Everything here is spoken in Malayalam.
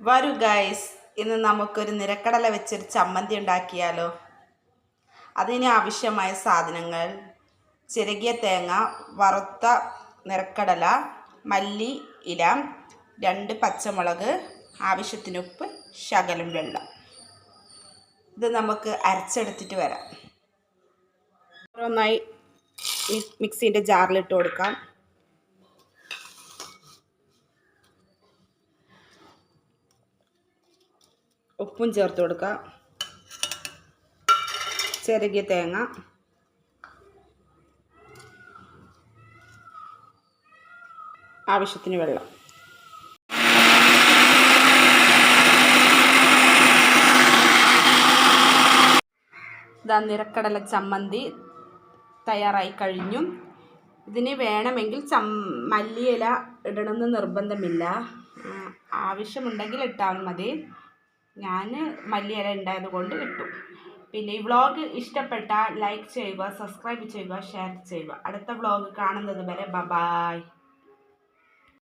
വരൂ ഗൈസ് ഇന്ന് നമുക്കൊരു നിരക്കടല വെച്ചൊരു ചമ്മന്തി ഉണ്ടാക്കിയാലോ? അതിന് ആവശ്യമായ സാധനങ്ങൾ ചിരകിയ തേങ്ങ വറുത്ത നിരക്കടല മല്ലി ഇല രണ്ട് പച്ചമുളക് ആവശ്യത്തിന് ഉപ്പ് ശകലം വെള്ളം. ഇത് നമുക്ക് അരച്ചെടുത്തിട്ട് വരാം. ഓരോന്നായി മിക്സിന്റെ ജാറിലിട്ട് കൊടുക്കാം. ഉപ്പും ചേർത്ത് കൊടുക്കുക. ചെറുകിയ തേങ്ങ. ആവശ്യത്തിന് വെള്ളം. ഇതാ നിരക്കടല ചമ്മന്തി തയ്യാറായി കഴിഞ്ഞു. ഇതിന് വേണമെങ്കിൽ ചം മല്ലിയില ഇടണമെന്ന് നിർബന്ധമില്ല. ആവശ്യമുണ്ടെങ്കിൽ ഇട്ടാൽ മതി. ഞാൻ മല്ലിയില ഉണ്ടായത് കൊണ്ട് ഇട്ടു പിന്നെ ഈ വ്ളോഗ് ഇഷ്ടപ്പെട്ടാൽ ലൈക്ക് ചെയ്യുക സബ്സ്ക്രൈബ് ചെയ്യുക ഷെയർ ചെയ്യുക. അടുത്ത വ്ളോഗ് കാണുന്നത് വരെ ബ ബായ്